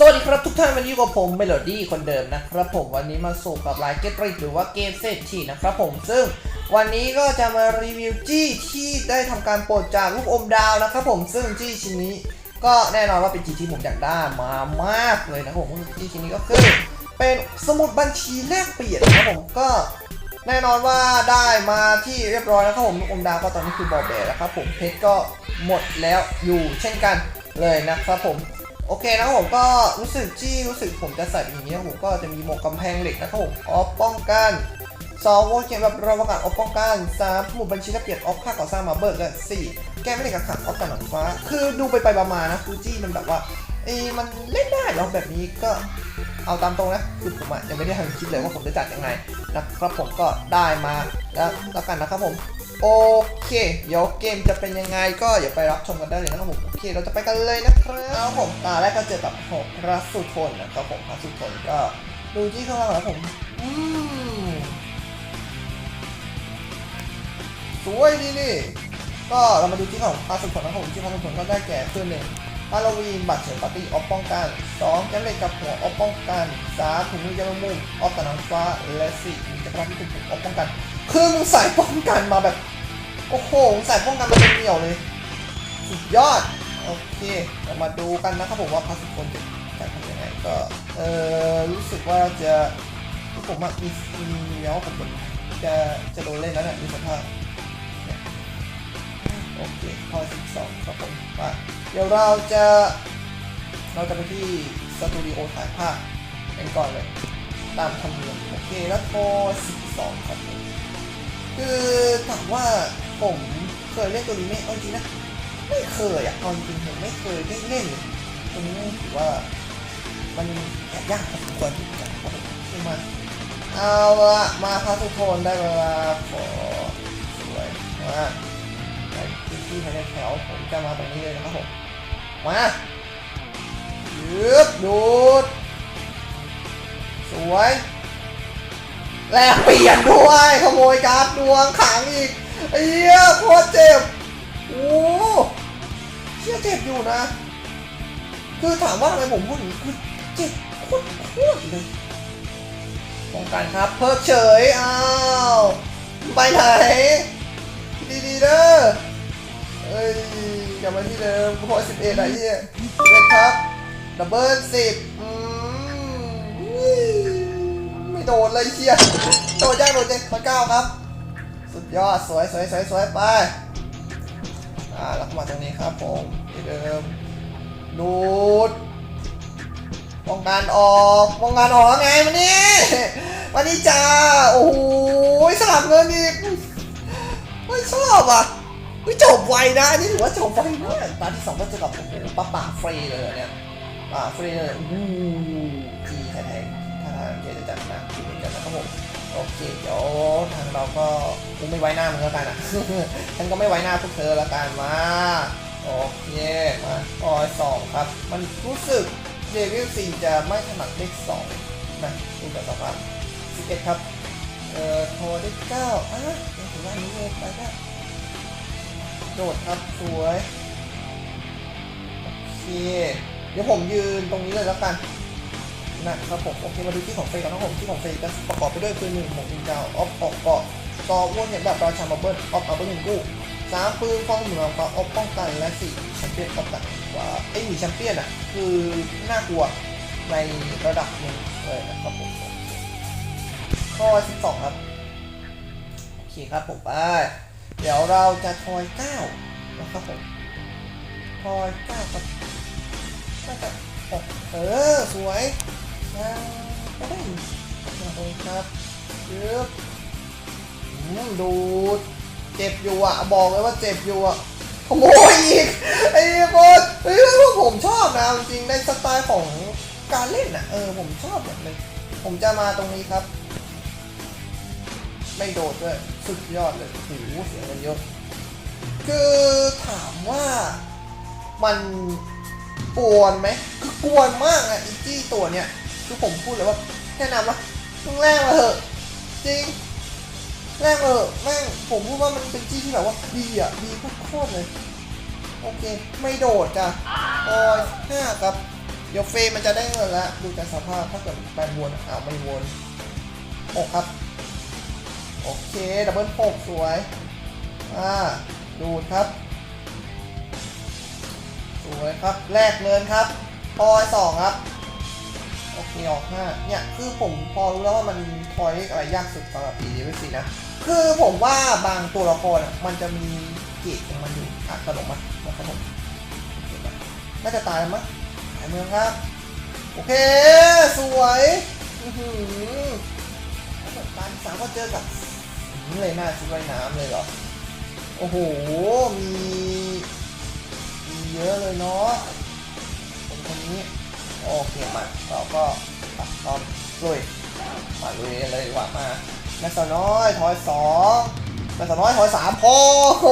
สวัสดีครับทุกท่านวันนี้กับผมเมโลดี้คนเดิมนะครับผมวันนี้มาสู่กับรายเกตริหรือว่าเกมเศรษฐีนะครับผมซึ่งวันนี้ก็จะมารีวิวจี้ที่ได้ทำการปลดจากลูกอมดาวนะครับผมซึ่งจี้ชิ้นนี้ก็แน่นอนว่าเป็นจี้ที่ผมอยากได้มามากเลยนะครับผมจี้ชิ้นนี้ก็คือเป็นสมุดบัญชีแลกเปลี่ยนนะครับผมก็แน่นอนว่าได้มาที่เรียบร้อยแล้วครับผมลูกอมดาวก็ตอนนี้คือบอแบนะครับผมเพชรก็หมดแล้วอยู่เช่นกันเลยนะครับผม โอเคนะครับผมก็รู้สึกจี้รู้สึกผมจะใส่อย่างนี้นะผมก็จะมีหมวกกำแพงเหล็กนะครับผมออฟป้องกันสองโวเกมแบบระวังการออฟป้องกันสามสมุดบัญชีและเปลี่ยนออฟค่าก่อสร้างมาเบิร์และสี่แก้ไม่ได้กับขังออฟกันหนังฟ้า คือดูไปไปๆมาๆนะคือจี้มันแบบว่าเอ้มันเล่นได้แล้วแบบนี้ก็เอาตามตรงนะคือผมอะยังไม่ได้ทันคิดเลยว่าผมจะจัดยังไงนะครับผมก็ได้มาแล้วแล้วกันนะครับผม โอเค เดี๋ยวเกมจะเป็นยังไงก็อย่าไปรับชมกันได้เลยนะครับผมโอเค เราจะไปกันเลยนะครับครับผมตาแรกก็เจอกับหกพระสุทนนะครับผมพระสุทนก็ดูที่ข้างล่างแล้วผมอืมสวยดีนี่ก็เรามาดูที่ของพระสุทนนะครับผมที่พระสุทนก็ได้แก่คือหนึ่งฮาโลวีนบัตรเฉลิมปาร์ตี้ออฟป้องกันสองแกมเล็กกับหัวออฟป้องกันสามถุงมือยาแมงมุมออฟตะนังฟ้าและสี่มีจักรพรรดิที่ถูกออฟป้องกัน คือมึงใส่ป้องกันมาแบบ โอ้โหใส่ป้องกันมาเป็นเหนียวเลย สุดยอด โอเคเรามาดูกันนะครับผมว่าพาสปอร์ตจะจะทำยังไงก็เออรู้สึกว่าจะผมอะมีมีเนี้ยผมจะจะโดนเล่นแล้วเนี่ยมีสภาพโอเคข้อ12ครับผมมาเดี๋ยวเราจะเราจะไปที่สตูดิโอถ่ายภาพกันก่อนเลย ตามธรรมเนียมโอเคแล้วข้อ12ครับผม คือถามว่าผมเคยเล่นตัวนี้ไหมเอาจริงนะ ไม่เคยอะเอาจริงผมไม่เคยได้เล่นเลยตัวนี้ถือว่า มันแอบยากพอสมควรที่จะครับผมขึ้นมาเอาละมาพาทุกคนได้เวลาขอสวยมาในพื้นที่ภายในแถวผมจะมาตรงนี้เลยนะครับผมมายืบดูดสวย แลกเปลี่ยนด้วยขโมยการ์ดดวงขังอีกไอ้เหี้ยโคตรเจ็บโอ้เชี่ยเจ็บอยู่นะ คือถามว่าทำไมผมพูดอย่างนี้คือเจ็บโคตรโคตรเลยป้องกันครับเพิกเฉยอ้าวไปไหนดีๆเด้อเอ้ยกลับมาที่เดิมพอสิบเอ็ดไอ้เหี้ยเอ็ดครับดับเบิลสิบอืม โดนเลยเชียโดนยากโดนเจ๊มาเก้าครับ สุดยอดสวยสวยสวยสวยไปอ่าแล้วก็มาตรงนี้ครับผมที่เดิมดูดป้องกันออกป้องกันออกไงมันนี่วันนี้จ้าโอ้โหสลับเงินอีกไม่ชอบอะไม่จบไวนะอันนี่ถือว่าจบไวมากตาที่สองก็จอกับโอ้โหป้าป่าฟรีเลยเนี่ยป่าฟรีเลยอู้จีแท้ๆ คิดเหมือนกันนะครับผมโอเคเดี๋ยวทางเราก็กูไม่ไว้หน้ามึงแล้วกันอะฉันก็ไม่ไว้หน้าพวกเธอแล้วกันมาโอเคมาออยสองครับ มันรู้สึกเดวิลซีจะไม่ถนัดเลขสองนะดูจากสภาพสิบเอ็ดครับเอ่อโทรได้เก้าอะยังถือว่านี้เลยไปได้โดดครับสวยโอเคเดี๋ยวผมยืนตรงนี้เลยแล้วกัน นะครับผมโอเคมาดูที่ของเฟย์กันนะครับผมที่ของเฟย์จะประกอบไปด้วยคือหนึ่งหมวกนินจาออฟออกเกาะต่อวนเห็นแบบราชามาเบิลออฟอัลเบิลหนึ่งกู้สามปืนฟองเหนือฟ้าออฟป้องกันและสี่แชมเปี้ยนออฟตัดขวาไอ้หมีแชมเปี้ยนอะคือน่ากลัวในระดับหนึ่งเลยนะครับผมข้อสิบสองครับโอเคครับผมไปเดี๋ยวเราจะทอยเก้านะครับผมทอยเก้าครับน่าจะเออสวย นะได้ครับยึบอืมดูด เจ็บอยู่อะ บอกเลยว่าเจ็บอยู่อะขโมยอีก ไอ้บอสเฮ้ยพวกผมชอบนะจริงในสไตล์ของการเล่นอะ เออ ผมชอบแบบเลย ผมจะมาตรงนี้ครับ ไม่โดดด้วยสุดยอดเลยโอ้เสียเงินเยอะ คือถามว่ามันกวนไหมคือกวนมากอะอีจี้ตัวเนี้ย คือผมพูดเลยว่าแนะนำว่าต้องแรกมาเถอะจริงแรกมาเถอะแม่งผมพูดว่ามันเป็นจี้ที่แบบว่าดีอะดีโคตรเลยโอเค ไม่โดดจ้ะออยห้าครับ เดี๋ยวเฟรมมันจะได้เงินล้วดูจากสภาพถ้าเกิดแปวนอ้าวไม่วนหกครับ โอเค ดับเบิลหกสวย อ่า ดูดครับ สวยครับ แลกเงินครับพอยสองครับ โอเคออกห้าเนี่ยคือผมพอรู้แล้วว่ามันพอยอะไรยากสุดสำหรับปีนี้ไม่สินะ คือผมว่าบางตัวละครมันจะมีเกรดของมันอยู่อะขนมมานะครับผมโอเคปะน่าจะตายมั้งหายเมืองครับ โอเค สวยอื้อหือแล้วแบบตาที่สามก็เจอกับเลยหน้าชุดว่ายน้ำเลยเหรอ โอ้โห มีมีเยอะเลยเนาะคนคนนี้ โอเคมาเราก็ตัดตอมลุยมาลุยเลยดีกว่ามาแม่สาวน้อยถอยสองแม่สาวน้อยถอยสามโอ้โห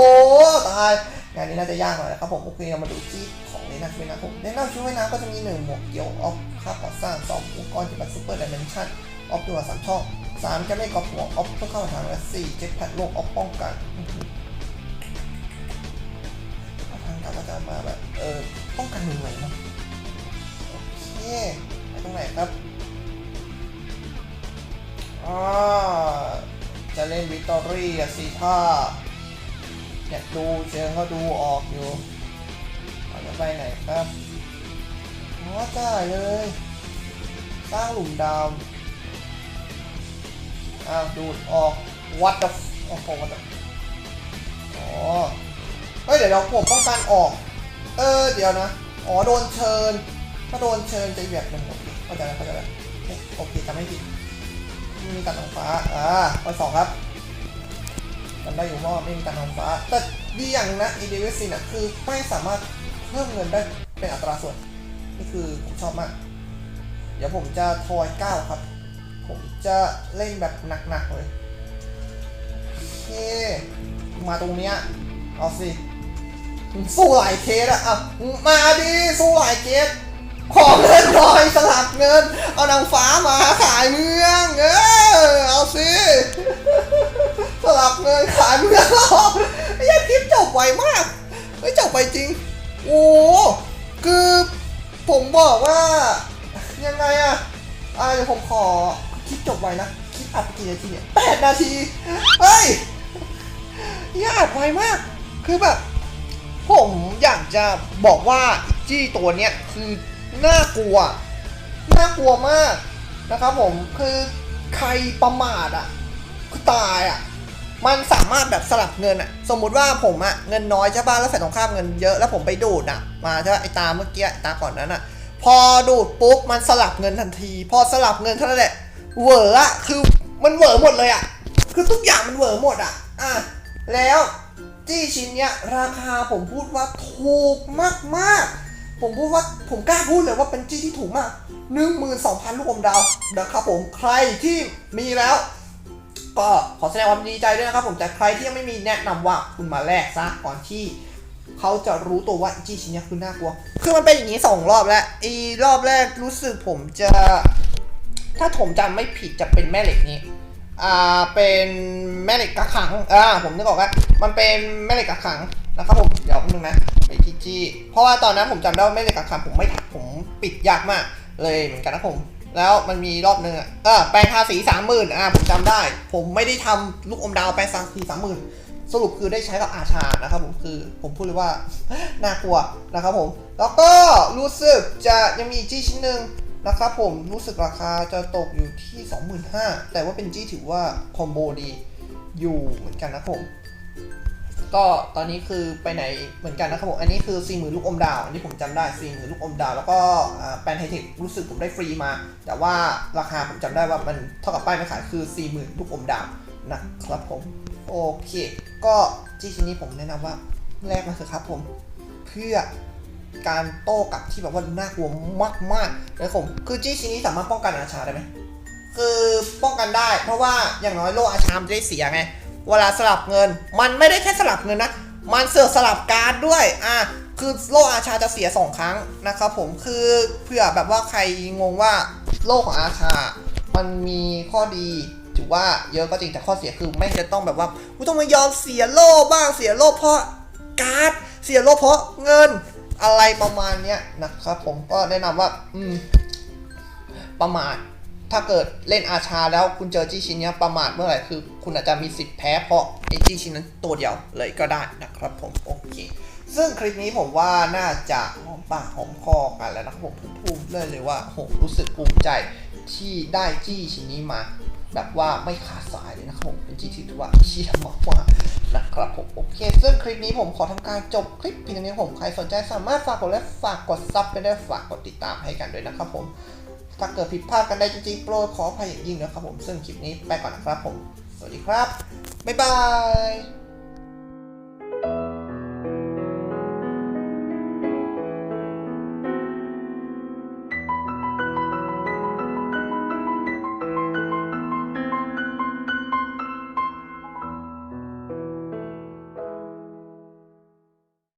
ตายงานนี้น่าจะยากหน่อยนะครับผมโอเคเรามาดูที่ของในนักช่วยนะผมในนักช่วยนะก็จะมีหนึ่งหมวกเกี่ยวออฟค่าก่อสร้างสองอุปกรณ์ที่เป็นซูเปอร์ดิเมนชั่นออฟตัวสามช่องสามจะไม่กอบหัวออฟเพื่อเข้าทางและสี่เจ็ตแพดโลกออฟป้องกันทางกลับก็จะมาแบบเออป้องกันหนึ่งเลยนะ ไปตรงไหนครับอ่าจะเล่นวิกตอรี่อะสิท่าอยากดูเชิงก็ดูออกอยู่เราจะไปไหนครับอ๋อจ่ายเลย สร้างหลุมดาวอ้าวดูดออก what the f- โอ้โห what the อ๋อเฮ้ยเดี๋ยวเราผมป้องกันออก เออเดี๋ยวนะ อ๋อโดนเชิญ ถ้าโดนเชิญจะแบบหนึ่งโอเคเข้าใจแล้วเข้าใจแล้วเอ๊ะโอเคจำไม่ผิดมีการทางฟ้า อ่าไปสองครับจำได้อยู่ว่าไม่มีการทางฟ้า แต่ดีอย่างนะอีเดวิสินอะคือไม่สามารถเพิ่มเงินได้เป็นอัตราส่วน นี่คือผมชอบมาก เดี๋ยวผมจะทอยเก้าครับ ผมจะเล่นแบบหนักๆเลยโอเคมาตรงเนี้ย เอาสิ สู้หลายเคสอะอะมาดิ สู้หลายเคส ขอเงินหน่อยสลับเงิน เอานางฟ้ามาขายเมือง เออเอาสิสลับเงินขายเมืองหรอไอ้ยคลิปจบไวมากไม่จบไปจริง โอ้คือผมบอกว่า ยังไงอะอ่าเดี๋ยวผมขอคลิปจบไวนะคลิปอัดกี่นาทีเนี่ยแปดนาทีเฮ้ยยากไวมาก คือแบบ ผมอยากจะบอกว่าอิจี้ตัวเนี้ยคือ น่ากลัว น่ากลัวมากนะครับผมคือใครประมาทอะคือตายอะมันสามารถแบบสลับเงินอะ สมมุติว่าผมอะเงินน้อยใช่ป่ะแล้วใส่ตรงข้ามเงินเยอะแล้วผมไปดูดอะ มาใช่ป่ะไอตาเมื่อกี้ตาก่อนนั้นอะ พอดูดปุ๊บมันสลับเงินทันที พอสลับเงินเท่านั้นแหละเหวออะคือมันเหวอหมดเลยอะ คือทุกอย่างมันเหวอหมดอะอะแล้วจี้ชิ้นเนี้ยราคาผมพูดว่าถูกมากมากๆ ผมพูดว่าผมกล้าพูดเลยว่าเป็นจี้ที่ถูกมากหนึ่งหมื่นสองพันลูกอมดาวนะครับผมใครที่มีแล้ว ก็ขอแสดงความดีใจด้วยนะครับผมแต่ใครที่ยังไม่มีแนะนำว่าคุณมาแลกซะก่อนที่เขาจะรู้ตัวว่าจี้ชิ้นนี้คือน่ากลัว คือมันเป็นอย่างนี้สองรอบแล้วอีรอบแรกรู้สึกผมจะ ถ้าผมจำไม่ผิดจะเป็นแม่เหล็กนี้อ่าเป็นแม่เหล็กกระขังอ่าผมนึกออกแล้วมันเป็นแม่เหล็กกระขัง นะครับผมเดี๋ยวนึงนะไปที่จี้เพราะว่าตอนนั้นผมจำได้ว่าแม่เหล็กกระขังผมไม่ทันผมปิดยากมาก เลยเหมือนกันนะผม แล้วมันมีรอบนึงอะเออแปลงทาสีสามหมื่นอ่าผมจำได้ ผมไม่ได้ทำลูกอมดาวแปลงทาสีสามหมื่นสรุปคือได้ใช้กับอาชานะครับผมคือผมพูดเลยว่า น่ากลัวนะครับผม แล้วก็รู้สึกจะยังมีจี้ชิ้นหนึ่งนะครับผมรู้สึกราคาจะตกอยู่ที่ 25,000แต่ว่าเป็นจี้ถือว่าคอมโบดีอยู่เหมือนกันนะผม ก็ตอนนี้คือไปไหนเหมือนกันนะครับผม อันนี้คือ40,000ลูกอมดาว อันนี้ผมจำได้40,000ลูกอมดาว แล้วก็แปนไฮเทครู้สึกผมได้ฟรีมา แต่ว่าราคาผมจำได้ว่ามันเท่ากับป้ายไม่ขายคือ40,000ลูกอมดาวนะครับผม โอเค ก็ที่ชิ้นนี้ผมแนะนำว่าแลกมาเถอะครับผม เพื่อการโต้กลับที่แบบว่าน่ากลัวมากๆนะครับผมคือจี้ชิ้นนี้สามารถป้องกันอาชาได้ไหมคือป้องกันได้ เพราะว่าอย่างน้อยโลอาชามจะได้เสียไง เวลาสลับเงิน มันไม่ได้แค่สลับเงินนะ มันเสือกสลับการ์ดด้วย อะ คือโลกอาชาจะเสียสองครั้งนะครับผม คือเผื่อแบบว่าใครงงว่าโลกของอาชา มันมีข้อดีถือว่าเยอะก็จริงแต่ข้อเสียคือไม่จะต้องแบบว่ากูต้องมายอมเสียโลกบ้างเสียโลกเพราะการ์ดเสียโลกเพราะเงินอะไรประมาณเนี้ยนะครับผมก็แนะนำว่า อืมประมาท ถ้าเกิดเล่นอาชาแล้วคุณเจอจี้ชิ้นเนี้ยประมาทเมื่อไหร่คือ คุณอาจจะมีสิทธิ์แพ้เพราะไอ้จี้ชิ้นนั้นตัวเดียวเลยก็ได้นะครับผมโอเคซึ่งคลิปนี้ผมว่าน่าจะหอมปากหอมคอกันแล้วนะครับผมพูดเลยเลยว่าโหรู้สึกภูมิใจที่ได้จี้ชิ้นนี้มา แบบว่าไม่ขาดสายเลยนะครับผมเป็นจี้ที่ถือว่าเชี่ยมากว่านะครับผมโอเค ซึ่งคลิปนี้ผมขอทำการจบคลิปเพียงเท่านี้ผมใครสนใจสามารถฝากกดไลค์ฝากกดซับไปได้ฝากกดติดตามให้กันด้วยนะครับผม ถ้าเกิดผิดพลาดกันได้จริงๆ โปรดขออภัยอย่างยิ่งนะครับผม ซึ่งคลิปนี้ไปก่อนนะครับผม สวัสดีครับ บ๊ายบาย